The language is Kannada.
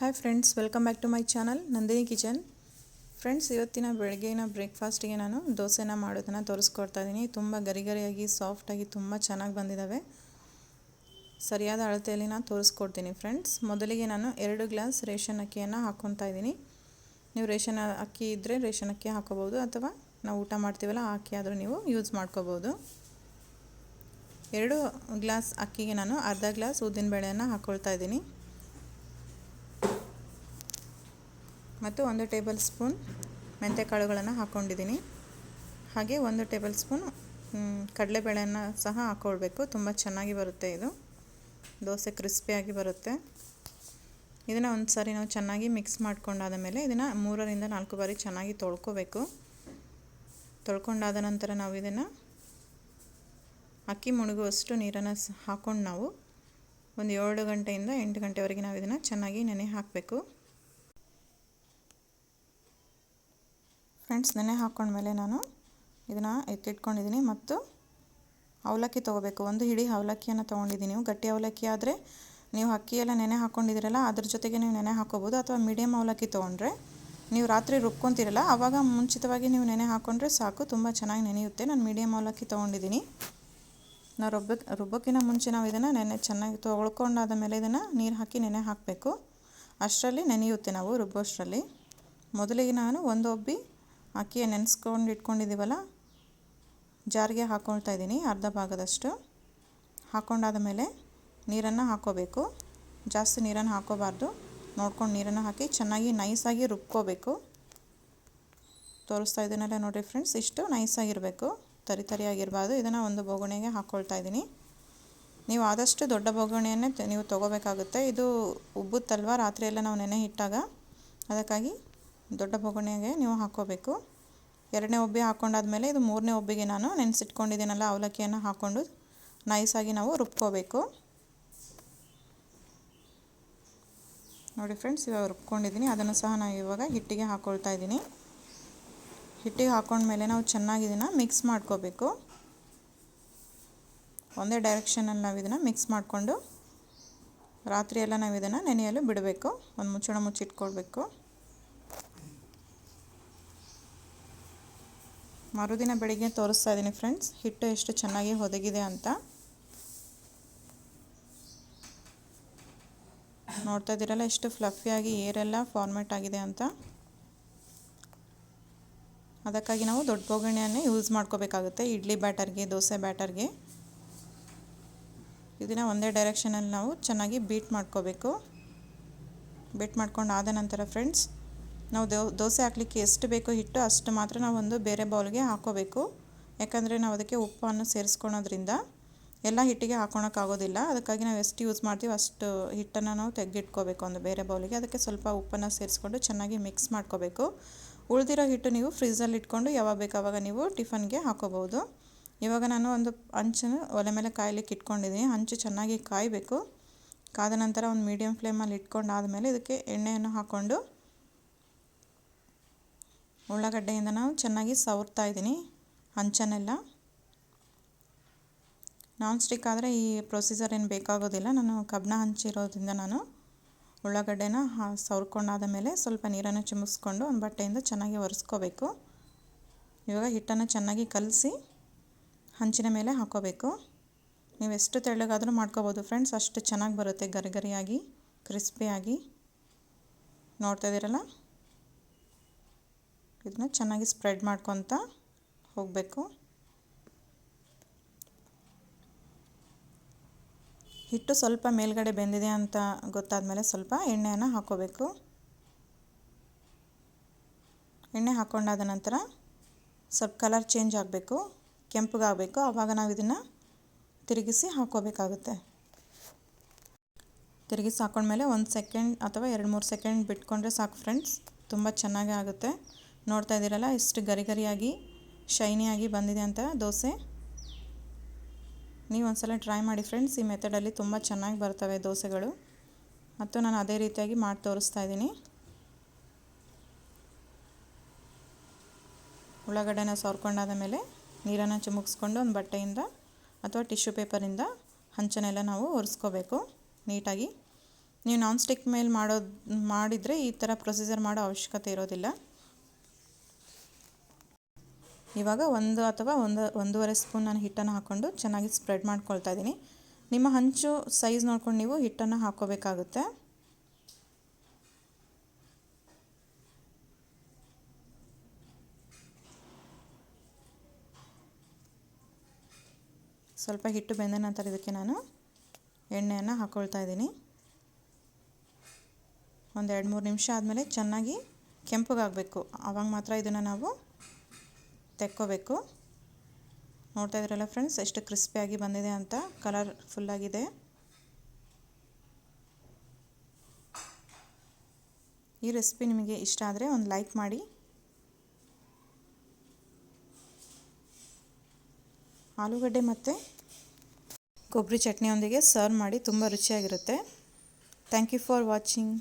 Hi friends welcome back to my channel Nandini kitchen friends ಇವತ್ತಿನ ಬೆಳಗ್ಗಿನ ಬ್ರೇಕ್ಫಾಸ್ಟಿಗೆ ನಾನು ದೋಸೆನ ಮಾಡೋದನ್ನು ತೋರಿಸ್ಕೊಡ್ತಾ ಇದ್ದೀನಿ ತುಂಬ ಗರಿಗರಿಯಾಗಿ ಸಾಫ್ಟಾಗಿ ತುಂಬ ಚೆನ್ನಾಗಿ ಬಂದಿದ್ದಾವೆ ಸರಿಯಾದ ಅಳತೆಯಲ್ಲಿ ನಾನು ತೋರಿಸ್ಕೊಡ್ತೀನಿ ಫ್ರೆಂಡ್ಸ್ ಮೊದಲಿಗೆ ನಾನು ಎರಡು ಗ್ಲಾಸ್ ರೇಷನ್ ಅಕ್ಕಿಯನ್ನು ಹಾಕ್ಕೊತಾ ಇದ್ದೀನಿ ನೀವು ರೇಷನ್ ಅಕ್ಕಿ ಇದ್ದರೆ ರೇಷನ್ ಅಕ್ಕಿ ಹಾಕೋಬೋದು ಅಥವಾ ನಾವು ಊಟ ಮಾಡ್ತೀವಲ್ಲ ಆ ಅಕ್ಕಿ ಆದರೂ ನೀವು ಯೂಸ್ ಮಾಡ್ಕೋಬೋದು ಎರಡು ಗ್ಲಾಸ್ ಅಕ್ಕಿಗೆ ನಾನು ಅರ್ಧ ಗ್ಲಾಸ್ ಉದ್ದಿನಬೇಳೆಯನ್ನು ಹಾಕ್ಕೊಳ್ತಾ ಇದ್ದೀನಿ ಮತ್ತು ಒಂದು ಟೇಬಲ್ ಸ್ಪೂನ್ ಮೆಂತ್ಯಕಾಳುಗಳನ್ನು ಹಾಕ್ಕೊಂಡಿದ್ದೀನಿ ಹಾಗೆ ಒಂದು ಟೇಬಲ್ ಸ್ಪೂನ್ ಕಡಲೆಬೇಳೆಯನ್ನು ಸಹ ಹಾಕ್ಕೊಳ್ಬೇಕು ತುಂಬ ಚೆನ್ನಾಗಿ ಬರುತ್ತೆ ಇದು. ದೋಸೆ ಕ್ರಿಸ್ಪಿಯಾಗಿ ಬರುತ್ತೆ. ಇದನ್ನು ಒಂದು ಸಾರಿ ನಾವು ಚೆನ್ನಾಗಿ ಮಿಕ್ಸ್ ಮಾಡ್ಕೊಂಡಾದ ಮೇಲೆ ಇದನ್ನು ಮೂರರಿಂದ ನಾಲ್ಕು ಬಾರಿ ಚೆನ್ನಾಗಿ ತೊಳ್ಕೋಬೇಕು. ತೊಳ್ಕೊಂಡಾದ ನಂತರ ನಾವು ಇದನ್ನು ಅಕ್ಕಿ ಮುಳುಗುವಷ್ಟು ನೀರನ್ನು ಹಾಕ್ಕೊಂಡು ನಾವು ಒಂದು ಏಳು ಗಂಟೆಯಿಂದ ಎಂಟು ಗಂಟೆವರೆಗೆ ನಾವು ಇದನ್ನು ಚೆನ್ನಾಗಿ ನೆನೆ ಹಾಕಬೇಕು. ಫ್ರೆಂಡ್ಸ್, ನೆನೆ ಹಾಕ್ಕೊಂಡ್ಮೇಲೆ ನಾನು ಇದನ್ನು ಎತ್ತಿಟ್ಕೊಂಡಿದ್ದೀನಿ ಮತ್ತು ಅವಲಕ್ಕಿ ತೊಗೋಬೇಕು. ಒಂದು ಹಿಡಿ ಅವಲಕ್ಕಿಯನ್ನು ತೊಗೊಂಡಿದ್ದೀನಿ ಗಟ್ಟಿ ಅವಲಕ್ಕಿ ಆದರೆ ನೀವು ಅಕ್ಕಿ ಎಲ್ಲ ನೆನೆ ಹಾಕ್ಕೊಂಡಿದ್ದೀರಲ್ಲ ಅದ್ರ ಜೊತೆಗೆ ನೀವು ನೆನೆ ಹಾಕ್ಕೋಬೋದು ಅಥವಾ ಮೀಡಿಯಮ್ ಅವಲಕ್ಕಿ ತೊಗೊಂಡ್ರೆ ನೀವು ರಾತ್ರಿ ರುಬ್ಕೊತಿರಲ್ಲ ಆವಾಗ ಮುಂಚಿತವಾಗಿ ನೀವು ನೆನೆ ಹಾಕ್ಕೊಂಡ್ರೆ ಸಾಕು. ತುಂಬ ಚೆನ್ನಾಗಿ ನೆನೆಯುತ್ತೆ. ನಾನು ಮೀಡಿಯಮ್ ಅವಲಕ್ಕಿ ತೊಗೊಂಡಿದ್ದೀನಿ ನಾವು ರುಬ್ಬ ರುಬ್ಬಕ್ಕಿಂತ ಮುಂಚೆ ನಾವು ಇದನ್ನು ನೆನೆ ಚೆನ್ನಾಗಿ ತೊಳ್ಕೊಂಡಾದ ಮೇಲೆ ಇದನ್ನು ನೀರು ಹಾಕಿ ನೆನೆ ಹಾಕಬೇಕು. ಅಷ್ಟರಲ್ಲಿ ನೆನೆಯುತ್ತೆ ನಾವು ರುಬ್ಬೋಷ್ಟರಲ್ಲಿ. ಮೊದಲಿಗೆ ನಾನು ಒಂದು ಒಬ್ಬಿ ಅಕ್ಕಿಯ ನೆನೆಸ್ಕೊಂಡು ಇಟ್ಕೊಂಡಿದ್ದೀವಲ್ಲ? ಜಾರಿಗೆ ಹಾಕ್ಕೊಳ್ತಾ ಇದ್ದೀನಿ, ಅರ್ಧ ಭಾಗದಷ್ಟು. ಹಾಕ್ಕೊಂಡಾದ ಮೇಲೆ ನೀರನ್ನು ಹಾಕ್ಕೋಬೇಕು ಜಾಸ್ತಿ ನೀರನ್ನು ಹಾಕೋಬಾರ್ದು. ನೋಡ್ಕೊಂಡು ನೀರನ್ನು ಹಾಕಿ ಚೆನ್ನಾಗಿ ನೈಸಾಗಿ ರುಬ್ಕೋಬೇಕು. ತೋರಿಸ್ತಾ ಇದ್ದೀನಲ್ಲ ನೋಡಿರಿ ಫ್ರೆಂಡ್ಸ್, ಇಷ್ಟು ನೈಸಾಗಿರಬೇಕು. ತರಿ ತರಿಯಾಗಿರಬಾರ್ದು. ಇದನ್ನು ಒಂದು ಬೋಗಣೆಗೆ ಹಾಕ್ಕೊಳ್ತಾ ಇದ್ದೀನಿ. ನೀವು ಆದಷ್ಟು ದೊಡ್ಡ ಬೋಗಣೆಯನ್ನೇ ನೀವು ತೊಗೋಬೇಕಾಗುತ್ತೆ. ಇದು ಉಬ್ಬುತ್ತಲ್ವ? ರಾತ್ರಿಯೆಲ್ಲ ನಾವು ನೆನೆ ಇಟ್ಟಾಗ. ಅದಕ್ಕಾಗಿ ದೊಡ್ಡ ಬೊಗಣೆಗೆ ನೀವು ಹಾಕ್ಕೋಬೇಕು. ಎರಡನೇ ಒಬ್ಬಿ ಹಾಕ್ಕೊಂಡಾದ್ಮೇಲೆ ಇದು ಮೂರನೇ ಒಬ್ಬಿಗೆ ನಾನು ನೆನೆಸಿಟ್ಕೊಂಡಿದ್ದೀನಲ್ಲ ಅವಲಕ್ಕಿಯನ್ನು ಹಾಕ್ಕೊಂಡು ನೈಸಾಗಿ ನಾವು ರುಬ್ಕೋಬೇಕು. ನೋಡಿ ಫ್ರೆಂಡ್ಸ್, ಇವಾಗ ರುಬ್ಕೊಂಡಿದ್ದೀನಿ. ಅದನ್ನು ಸಹ ನಾನು ಇವಾಗ ಹಿಟ್ಟಿಗೆ ಹಾಕ್ಕೊಳ್ತಾ ಇದ್ದೀನಿ. ಹಿಟ್ಟಿಗೆ ಹಾಕ್ಕೊಂಡ್ಮೇಲೆ ನಾವು ಚೆನ್ನಾಗಿ ಇದನ್ನು ಮಿಕ್ಸ್ ಮಾಡ್ಕೋಬೇಕು. ಒಂದೇ ಡೈರೆಕ್ಷನಲ್ಲಿ ನಾವು ಇದನ್ನು ಮಿಕ್ಸ್ ಮಾಡಿಕೊಂಡು ರಾತ್ರಿ ಎಲ್ಲ ನಾವು ಇದನ್ನು ನೆನೆಯಲು ಬಿಡಬೇಕು. ಒಂದು ಮುಚ್ಚಳ ಮುಚ್ಚಿಟ್ಕೊಳ್ಬೇಕು. ಮರುದಿನ ಬೆಳಿಗ್ಗೆ ತೋರಿಸ್ತಾ ಇದ್ದೀನಿ ಫ್ರೆಂಡ್ಸ್. ಹಿಟ್ಟು ಎಷ್ಟು ಚೆನ್ನಾಗಿ ಒದಗಿದೆ ಅಂತ. ನೋಡ್ತಾ ಇದ್ದೀರಲ್ಲ, ಎಷ್ಟು ಫ್ಲಫಿಯಾಗಿ ಏರೆಲ್ಲ ಫಾರ್ಮೆಟ್ ಆಗಿದೆ ಅಂತ. ಅದಕ್ಕಾಗಿ ನಾವು ದೊಡ್ಡ ಬೋಗಣಿಯನ್ನೇ ಯೂಸ್ ಮಾಡ್ಕೋಬೇಕಾಗುತ್ತೆ. ಇಡ್ಲಿ ಬ್ಯಾಟರ್ಗೆ, ದೋಸೆ ಬ್ಯಾಟರ್ಗೆ. ಇದನ್ನು ಒಂದೇ ಡೈರೆಕ್ಷನಲ್ಲಿ ನಾವು ಚೆನ್ನಾಗಿ ಬೀಟ್ ಮಾಡ್ಕೋಬೇಕು. ಬೀಟ್ ಮಾಡ್ಕೊಂಡು ಆದ ನಂತರ ಫ್ರೆಂಡ್ಸ್ ನಾವು ದೋಸೆ ಹಾಕ್ಲಿಕ್ಕೆ ಎಷ್ಟು ಬೇಕೋ ಹಿಟ್ಟು ಅಷ್ಟು ಮಾತ್ರ ನಾವು ಒಂದು ಬೇರೆ ಬೌಲ್ಗೆ ಹಾಕೋಬೇಕು. ಯಾಕಂದರೆ ನಾವು ಅದಕ್ಕೆ ಉಪ್ಪನ್ನು ಸೇರಿಸ್ಕೊಳೋದ್ರಿಂದ ಎಲ್ಲ ಹಿಟ್ಟಿಗೆ ಹಾಕೊಳಕ್ಕಾಗೋದಿಲ್ಲ. ಅದಕ್ಕಾಗಿ ನಾವು ಎಷ್ಟು ಯೂಸ್ ಮಾಡ್ತೀವಿ ಅಷ್ಟು ಹಿಟ್ಟನ್ನು ನಾವು ತೆಗೆದಿಟ್ಕೋಬೇಕು ಒಂದು ಬೇರೆ ಬೌಲಿಗೆ. ಅದಕ್ಕೆ ಸ್ವಲ್ಪ ಉಪ್ಪನ್ನು ಸೇರಿಸ್ಕೊಂಡು ಚೆನ್ನಾಗಿ ಮಿಕ್ಸ್ ಮಾಡ್ಕೋಬೇಕು. ಉಳಿದಿರೋ ಹಿಟ್ಟು ನೀವು ಫ್ರಿಜ್ಜಲ್ಲಿ ಇಟ್ಕೊಂಡು ಯಾವಾಗ ಬೇಕು ಆವಾಗ ನೀವು ಟಿಫನ್ಗೆ ಹಾಕೋಬೋದು ಇವಾಗ ನಾನು ಒಂದು ಹಂಚನ್ನು ಒಲೆ ಮೇಲೆ ಕಾಯಲಿಕ್ಕೆ ಇಟ್ಕೊಂಡಿದ್ದೀನಿ. ಹಂಚು ಚೆನ್ನಾಗಿ ಕಾಯಬೇಕು. ಕಾದ ನಂತರ ಒಂದು ಮೀಡಿಯಮ್ ಫ್ಲೇಮಲ್ಲಿ ಇಟ್ಕೊಂಡು ಆದಮೇಲೆ ಇದಕ್ಕೆ ಎಣ್ಣೆಯನ್ನು ಹಾಕ್ಕೊಂಡು ಉಳ್ಳಾಗಡ್ಡೆಯಿಂದ ನಾವು ಚೆನ್ನಾಗಿ ಸವರ್ತಾ ಇದ್ದೀನಿ, ಹಂಚನೆಲ್ಲ. ನಾನ್ ಸ್ಟಿಕ್ ಆದರೆ ಈ ಪ್ರೊಸೀಜರ್ ಏನು ಬೇಕಾಗೋದಿಲ್ಲ. ನಾನು ಕಬ್ಬಣ ಹಂಚಿರೋದ್ರಿಂದ ನಾನು ಉಳ್ಳಾಗಡ್ಡೆನ ಸವರ್ಕೊಂಡಾದ ಮೇಲೆ ಸ್ವಲ್ಪ ನೀರನ್ನು ಚಿಮ್ಮಿಸ್ಕೊಂಡು ಒಂದು ಬಟ್ಟೆಯಿಂದ ಚೆನ್ನಾಗಿ ಒರೆಸ್ಕೋಬೇಕು. ಇವಾಗ ಹಿಟ್ಟನ್ನು ಚೆನ್ನಾಗಿ ಕಲಸಿ ಹಂಚಿನ ಮೇಲೆ ಹಾಕೋಬೇಕು. ನೀವು ಎಷ್ಟು ತೆಳ್ಳಗಾದರೂ ಮಾಡ್ಕೋಬೋದು ಫ್ರೆಂಡ್ಸ್ ಅಷ್ಟು ಚೆನ್ನಾಗಿ ಬರುತ್ತೆ ಗರಿಗರಿಯಾಗಿ ಕ್ರಿಸ್ಪಿಯಾಗಿ ನೋಡ್ತಾ ಇದ್ದೀರಲ್ಲ? ಇದನ್ನ ಚೆನ್ನಾಗಿ ಸ್ಪ್ರೆಡ್ ಮಾಡ್ಕೊತ ಹೋಗಬೇಕು. ಹಿಟ್ಟು ಸ್ವಲ್ಪ ಮೇಲ್ಗಡೆ ಬೆಂದಿದೆ ಅಂತ ಗೊತ್ತಾದ ಮೇಲೆ ಸ್ವಲ್ಪ ಎಣ್ಣೆಯನ್ನು ಹಾಕೋಬೇಕು. ಎಣ್ಣೆ ಹಾಕೊಂಡಾದ ನಂತರ ಸ್ವಲ್ಪ ಕಲರ್ ಚೇಂಜ್ ಆಗಬೇಕು, ಕೆಂಪಗಾಗಬೇಕು. ಆವಾಗ ನಾವು ಇದನ್ನು ತಿರುಗಿಸಿ ಹಾಕೋಬೇಕಾಗುತ್ತೆ. ತಿರುಗಿಸಿ ಹಾಕೊಂಡ್ಮೇಲೆ ಒಂದು ಸೆಕೆಂಡ್ ಅಥವಾ ಎರಡು ಮೂರು ಸೆಕೆಂಡ್ ಬಿಟ್ಕೊಂಡ್ರೆ ಸಾಕು ಫ್ರೆಂಡ್ಸ್ ತುಂಬ ಚೆನ್ನಾಗೇ ಆಗುತ್ತೆ. ನೋಡ್ತಾ ಇದ್ದೀರಲ್ಲ ಎಷ್ಟು ಗರಿ ಗರಿಯಾಗಿ ಶೈನಿಯಾಗಿ ಬಂದಿದೆ ಅಂತ ದೋಸೆ. ನೀವು ಒಂದ್ಸಲ ಟ್ರೈ ಮಾಡಿ ಫ್ರೆಂಡ್ಸ್, ಈ ಮೆಥಡಲ್ಲಿ ತುಂಬ ಚೆನ್ನಾಗಿ ಬರ್ತವೆ ದೋಸೆಗಳು. ಮತ್ತು ನಾನು ಅದೇ ರೀತಿಯಾಗಿ ಮಾಡಿ ತೋರಿಸ್ತಾ ಇದ್ದೀನಿ. ಉಳ್ಳಾಗಡ್ಡೆನ ಸೋರ್ಕೊಂಡಾದ ಮೇಲೆ ನೀರನ್ನು ಚುಮುಕ್ಸ್ಕೊಂಡು ಒಂದು ಬಟ್ಟೆಯಿಂದ ಅಥವಾ ಟಿಶ್ಯೂ ಪೇಪರಿಂದ ಹಂಚನೆಲ್ಲ ನಾವು ಒರೆಸ್ಕೋಬೇಕು ನೀಟಾಗಿ. ನೀವು ನಾನ್ ಸ್ಟಿಕ್ ಮೇಲೆ ಮಾಡೋದು, ಮಾಡಿದರೆ ಈ ಥರ ಪ್ರೊಸೀಜರ್ ಮಾಡೋ ಅವಶ್ಯಕತೆ ಇರೋದಿಲ್ಲ. ಇವಾಗ ಒಂದು ಅಥವಾ ಒಂದು, ಒಂದೂವರೆ ಸ್ಪೂನ್ ನಾನು ಹಿಟ್ಟನ್ನು ಹಾಕ್ಕೊಂಡು ಚೆನ್ನಾಗಿ ಸ್ಪ್ರೆಡ್ ಮಾಡ್ಕೊಳ್ತಾ ಇದ್ದೀನಿ. ನಿಮ್ಮ ಹಂಚು ಸೈಜ್ ನೋಡ್ಕೊಂಡು ನೀವು ಹಿಟ್ಟನ್ನು ಹಾಕೋಬೇಕಾಗುತ್ತೆ ಸ್ವಲ್ಪ ಹಿಟ್ಟು ಬೆಂದ ನಂತರ ಇದಕ್ಕೆ ನಾನು ಎಣ್ಣೆಯನ್ನು ಹಾಕ್ಕೊಳ್ತಾ ಇದ್ದೀನಿ. ಒಂದು ಎರಡು ಮೂರು ನಿಮಿಷ ಆದಮೇಲೆ ಚೆನ್ನಾಗಿ ಕೆಂಪಗಾಗಬೇಕು. ಆವಾಗ ಮಾತ್ರ ಇದನ್ನು ನಾವು ತೆಕ್ಕೋಬೇಕು. ನೋಡ್ತಾ ಇದ್ರಲ್ಲ ಫ್ರೆಂಡ್ಸ್, ಎಷ್ಟು ಕ್ರಿಸ್ಪಿಯಾಗಿ ಬಂದಿದೆ ಅಂತ, ಕಲರ್ ಫುಲ್ಲಾಗಿದೆ ಈ ರೆಸಿಪಿ ನಿಮಗೆ ಇಷ್ಟ ಆದರೆ ಒಂದು ಲೈಕ್ ಮಾಡಿ. ಆಲೂಗಡ್ಡೆ ಮತ್ತು ಕೊಬ್ಬರಿ ಚಟ್ನಿಯೊಂದಿಗೆ ಸರ್ವ್ ಮಾಡಿ ತುಂಬ ರುಚಿಯಾಗಿರುತ್ತೆ. Thank you for watching